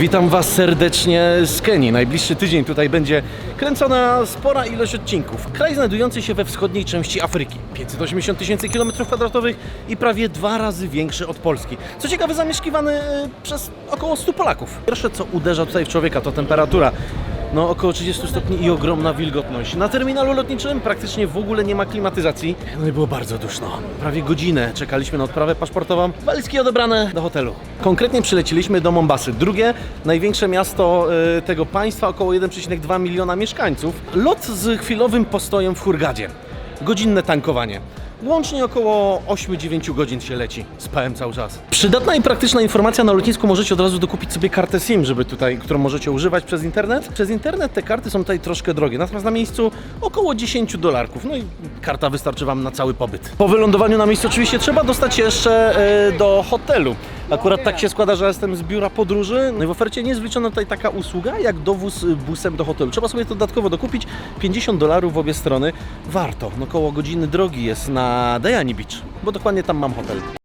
Witam Was serdecznie z Kenii. Najbliższy tydzień tutaj będzie kręcona spora ilość odcinków. Kraj znajdujący się we wschodniej części Afryki. 580 tysięcy kilometrów kwadratowych i prawie dwa razy większy od Polski. Co ciekawe, zamieszkiwany e, przez około 100 Polaków. Pierwsze, co uderza tutaj w człowieka, to temperatura. No, około 30 stopni i ogromna wilgotność. Na terminalu lotniczym praktycznie w ogóle nie ma klimatyzacji. No i było bardzo duszno. Prawie godzinę czekaliśmy na odprawę paszportową. Walizki odebrane do hotelu. Konkretnie przylecieliśmy do Mombasy, drugie największe miasto e, tego państwa, około 1,2 miliona mieszkańców. Lot z chwilowym postojem w Hurgadzie. Godzinne tankowanie. Łącznie około 8-9 godzin się leci. Spałem cały czas. Przydatna i praktyczna informacja na lotnisku możecie od razu dokupić sobie kartę SIM, żeby tutaj, którą możecie używać przez internet. Przez internet te karty są tutaj troszkę drogie, natomiast na miejscu około 10 dolarków. No i karta wystarczy Wam na cały pobyt. Po wylądowaniu na miejscu oczywiście trzeba dostać się jeszcze e, do hotelu. Akurat tak się składa, że jestem z biura podróży. No i w ofercie nie jest wliczona tutaj taka usługa jak dowóz y, busem do hotelu. Trzeba sobie to dodatkowo dokupić. 50 dolarów w obie strony. Warto. No koło godziny drogi jest na Dayani Beach, bo dokładnie tam mam hotel.